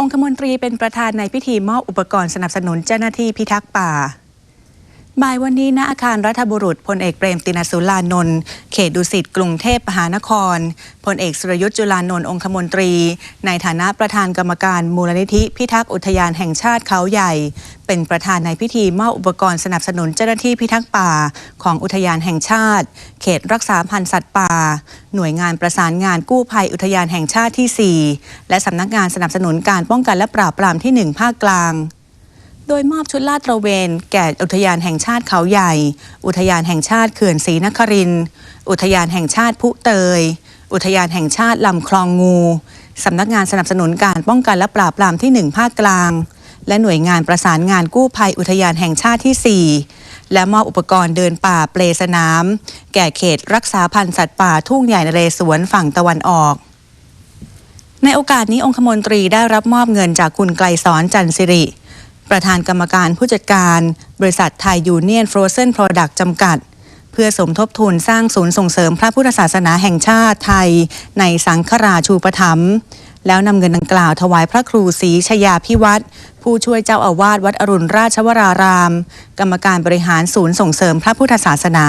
องคมนตรีเป็นประธานในพิธีมอบอุปกรณ์สนับสนุนเจ้าหน้าที่พิทักษ์ป่า บ่ายวันนี้ณอาคารรัฐบุรุษพลเอกเปรมตินสุรานนท์เขตดุสิตกรุงเทพมหานครพลเอกสุรยุทธ์จุลานนท์องคมนตรี ในฐานะประธานกรรมการมูลนิธิพิทักษ์อุทยานแห่งชาติเขาใหญ่ เป็นประธานในพิธีมอบอุปกรณ์สนับสนุนเจ้าหน้าที่พิทักษ์ป่าของอุทยานแห่งชาติ เขตรักษาพันธุ์สัตว์ป่า หน่วยงานประสานงานกู้ภัยอุทยานแห่งชาติที่ 4 และสำนักงานสนับสนุนการป้องกันและปราบปรามที่ 1 ภาคกลาง โดยมอบชุดลาดตระเวน แก่อุทยานแห่งชาติเขาใหญ่ อุทยานแห่งชาติเขื่อนศรีนคริน อุทยานแห่งชาติพุเตย อุทยานแห่งชาติลำคลองงู สำนักงานสนับสนุนการป้องกันและปราบปรามที่ 1 ภาคกลาง และหน่วยงานประสานงานกู้ภัยอุทยานแห่งชาติที่ 4 และมอบอุปกรณ์เดินป่าเปลสนาม แก่เขตรักษาพันธุ์สัตว์ป่าทุ่งใหญ่นเรศวรฝั่งตะวันออกในโอกาสนี้องคมนตรีได้รับมอบเงินจากคุณไกลสอนจันทร์สิริ ประธานกรรมการผู้จัดการ บริษัทไทยยูเนียนฟรอเซนโปรดักต์จำกัด เพื่อสมทบทุนสร้างศูนย์ส่งเสริมพระพุทธศาสนาแห่งชาติไทย ในสังฆราชูปถัมภ์แล้วนำเงินดังกล่าวถวายพระครูศรีชยาพิวัตรผู้ช่วยเจ้าอาวาสวัดอรุณราชวราราม กรรมการบริหารศูนย์ส่งเสริมพระพุทธศาสนา